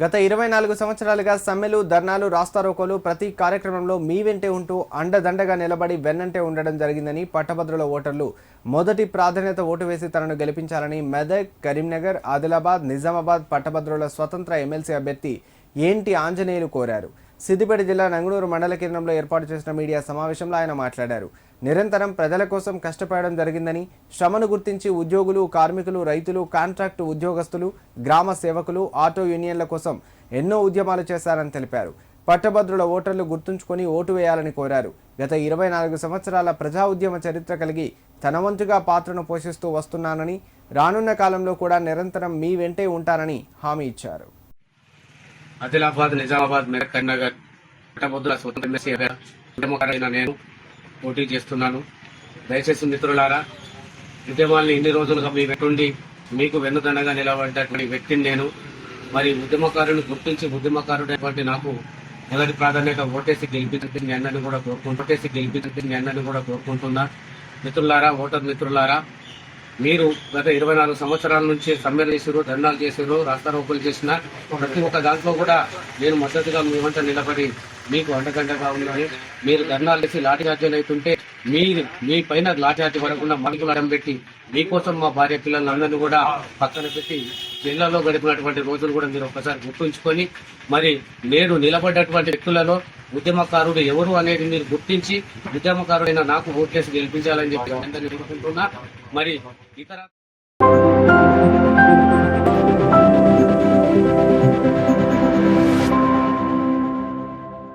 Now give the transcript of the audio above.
గత ఇరవై నాలుగు సంవత్సరాలుగా సమ్మెలు ధర్నాలు రాస్తారోకోలు ప్రతి కార్యక్రమంలో మీ వెంటే ఉంటూ అండదండగా నిలబడి వెన్నంటే ఉండడం జరిగిందని పట్టభద్రుల ఓటర్లు మొదటి ప్రాధాన్యత ఓటు వేసి తనను గెలిపించాలని మెదక్ కరీంనగర్ ఆదిలాబాద్ నిజామాబాద్ పట్టభద్రుల స్వతంత్ర ఎమ్మెల్సీ అభ్యర్థి ఏంటి ఆంజనేయులు కోరారు. సిద్దిపేట జిల్లా నంగునూరు మండల కేంద్రంలో ఏర్పాటు చేసిన మీడియా సమావేశంలో ఆయన మాట్లాడారు. నిరంతరం ప్రజల కోసం కష్టపడడం జరిగిందని శ్రమను గుర్తించి ఉద్యోగులు కార్మికులు రైతులు కాంట్రాక్టు ఉద్యోగస్తులు గ్రామ సేవకులు ఆటో యూనియన్ల కోసం ఎన్నో ఉద్యమాలు చేశారని తెలిపారు. పట్టభద్రుల ఓటర్లు గుర్తుంచుకొని ఓటు వేయాలని కోరారు. గత ఇరవై నాలుగు సంవత్సరాల ప్రజా ఉద్యమ చరిత్ర కలిగి తన వంతుగా పాత్రను పోషిస్తూ వస్తున్నానని రానున్న కాలంలో కూడా నిరంతరం మీ వెంటే ఉంటానని హామీ ఇచ్చారు. ఆదిలాబాద్ నిజామాబాద్ మెదక్ కరీంనగర్ పట్టభద్రుల స్వతంత్ర ఎమ్మెల్సీ ఉద్యమకారైన నేను పోటీ చేస్తున్నాను. దయచేసి మిత్రులారా ఉద్యమాల్ని ఇన్ని రోజులుగా మీ వెంటుండి మీకు వెన్నుదండగా నిలబడ్డటువంటి వ్యక్తిని నేను మరి ఉద్యమకారుని గుర్తించి ఉద్యమకారుడైనటువంటి నాకు మొదటి ప్రాధాన్యత ఓటేసి గెలిపించండి అన్నని కూడా కోరుకుంటూ ఓటేసి గెలిపించండి మీ కూడా కోరుకుంటున్నా. మిత్రులారా ఓటర్ మిత్రులారా మీరు గత ఇరవై నాలుగు సంవత్సరాల నుంచి సమ్మెలు చేసారు ధర్నాలు చేసారు రాస్తారోకులు చేసిన ప్రతి ఒక్క దాంట్లో కూడా నేను మద్దతుగా మీ వెంట నిలబడి మీకు అండగండగా ఉన్నది మీరు ధర్నాలు చేసి లాఠీచార్జీలు అవుతుంటే మీరు మీ పైన లాఠీచార్జీ పడకుండా మనకి అడం పెట్టి మీకోసం మా భార్య పిల్లలందరినీ కూడా పక్కన పెట్టి జిల్లాలో గడిపినటువంటి రోజులు కూడా మీరు ఒక్కసారి గుర్తుంచుకొని మరి నేను నిలబడ్డటువంటి వ్యక్తులలో ఉద్యమకారుడు ఎవరు అనేది మీరు గుర్తించి ఉద్యమకారుడైన నాకు ఓట్లేసి గెలిపించాలని చెప్పి అందరినీ కోరుకుంటున్నా. మరి ఇతర